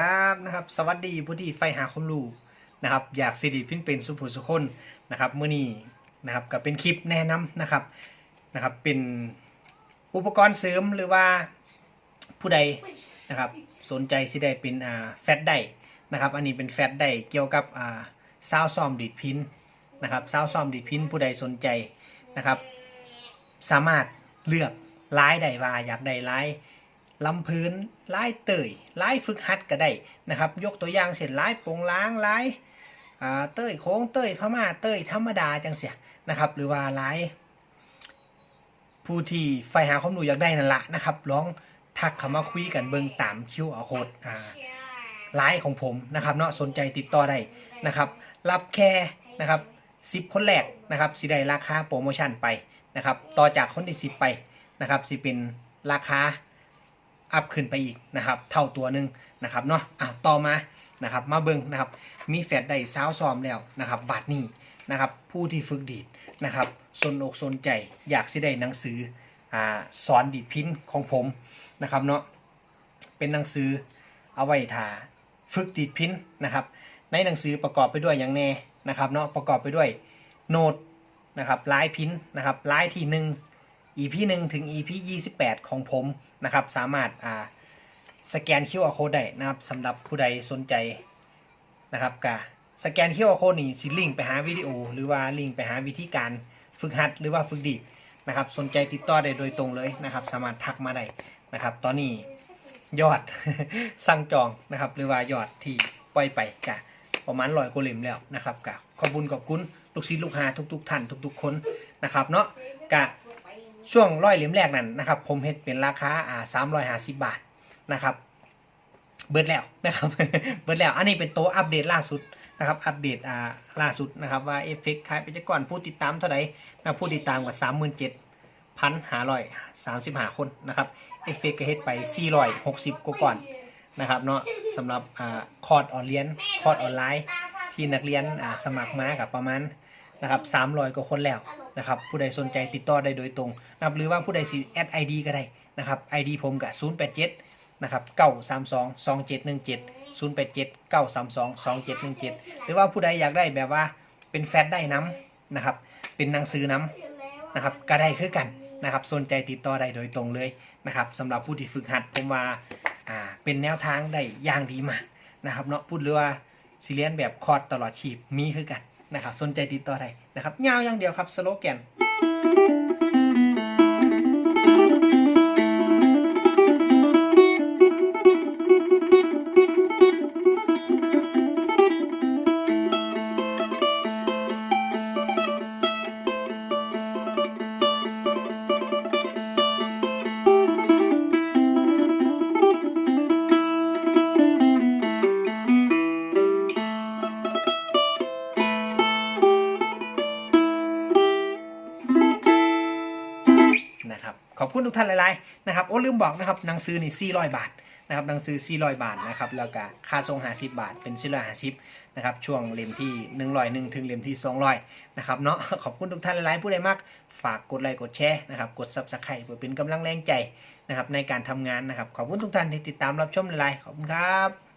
ครับนะครับสวัสดีผู้ที่ใฝ่หาความรู้นะครับอยากสิริพินเป็นสุภุสุคนนะครับเมื่อนี้นะครับก็เป็นคลิปแนะนำนะครับนะครับ เป็นอุปกรณ์เสริมหรือว่าผู้ใดนะครับสนใจสิได้เป็นอ่าแฟตได้นะครับอันนี้เป็นแฟตได้เกี่ยวกับอ่าซาวซอมดีดพินนะครับซาวซอมดีดพินผู้ใดสนใจนะครับ สามารถเลือกไลายใดว่าอยากได้ลา ลำพื้นลายเตยลายฝึกหัดก็ได้นะครับ ยกตัวอย่างเช่นลายโปงล้างลายอ่เตยโค้งเตยพม่าเตยธรรมดาจังเสียนะครับ หรือว่าลายผู้ที่ใฝ่หาความรู้อยากได้นั่นละนะครับลองทักเข้ามาคุยกันเบิ่งตามคิวอาโคดอ่าไลน์ของผมนะครับเนาะสนใจติดต่อได้นะครับ รับแค่นะครับ10คนแรกนะครับสิได้ราคาโปรโมชั่นไปนะครับ ต่อจากคนที่10ไปนะครับสิเป็นราคา อัพขึ้นไปอีกนะครับ เท่าตัวหนึ่งนะครับเนาะอะต่อมานะครับ มาเบิ่งนะครับ มีแฟดได้สาวซ้อมแล้วนะครับ บาทนี้นะครับ ผู้ที่ฝึกดีดนะครับสนอกสนใจอยากสิได้หนังสืออ่าสอนดีดพิ้นของผมนะครับเนาะเป็นหนังสือเอาไว้ทาฝึกดีดพิ้นนะครับ ในหนังสือประกอบไปด้วยอย่างแน่นะครับเนาะประกอบไปด้วยโน้ตนะครับลายพิ้นนะครับลายที่1 EP 1 ถึง EP 28 ของผมนะครับ สามารถอ่าสแกน QR code ได้นะครับสำหรับผู้ใดสนใจนะครับกะสแกน QR code นี่สิลิงก์ไปหาวิดีโอ หรือว่าลิงก์ไปหาวิธีการฝึกหัดหรือว่าฝึกดีนะครับ สนใจติดต่อได้โดยตรงเลยนะครับ สามารถทักมาได้นะครับ ตอนนี้ยอดสั่งจองนะครับ หรือว่ายอดที่ปล่อยไปกะประมาณร้อยกว่าเหล่มแล้วนะครับกะขอบคุญขอบคุณลูกศิษย์ลูกหาทุก ๆ ท่านทุก ๆ คนนะครับเนาะกะ ช่วงร้อยเหลี่ยมแรกนั้นนะครับ ผมเฮ็ดเป็นราคาอ่าสามร้อยห้าสิบบาทนะครับ เบิดแล้วนะครับ เบิดแล้ว อันนี้เป็นตัวอัปเดตล่าสุดนะครับ อัปเดตอ่าล่าสุดนะครับว่าเอฟเฟกต์ขายไปจาก่อนผู้ติดตามเท่าไหร่นะผู้ติดตามกว่าสามหมื่นเจ็ดพันห้าร้อยสามสิบห้าคนนะครับ เอฟเฟกก็เฮ็ดไป460กว่าก่อนนะครับเนาะสำหรับอ่าคอร์สออนเรียนคอร์สออนไลน์ ที่นักเรียนอ่าสมัครมากับประมาณ นะครับ300กว่าคนแล้วนะครับผู้ใดสนใจติดต่อได้โดยตรงนะครับหรือว่าผู้ใดสิแอด ID ก็ได้นะครับ ID ผมกับ087นะครับ932 2717 087 932 2717หรือว่าผู้ใดอยากได้แบบว่าเป็นแฟตได้น้ำนะครับเป็นหนังสือน้ำนะครับก็ได้คือกันนะครับสนใจติดต่อได้โดยตรงเลยนะครับสำหรับผู้ที่ฝึกหัดผมว่าอ่าเป็นแนวทางได้อย่างดีมากนะครับเนาะพูดเลยว่าสิเลียนแบบคอร์สตลอดชีพมีคือกัน นะครับสนใจติดต่อได้นะครับยาวอย่างเดียวครับสโลแกน นะครับ ขอบคุณทุกท่านหลายๆนะครับโอ้ลืมบอกนะครับหนังสือนี่400 บาทนะครับหนังสือ 400 บาทนะครับแล้วก็ค่าส่ง50 บาท เป็น450นะครับช่วงเล่มที่ 101 ถึงเล่มที่ 200นะครับเนาะขอบคุณทุกท่านหลายๆผู้ใดมาก ฝากกดไลค์กดแชร์นะครับกด Subscribe เพื่อเป็นกำลังแรงใจนะครับในการทำงานนะครับขอบคุณทุกท่านที่ติดตามรับชมหลายๆขอบคุณครับ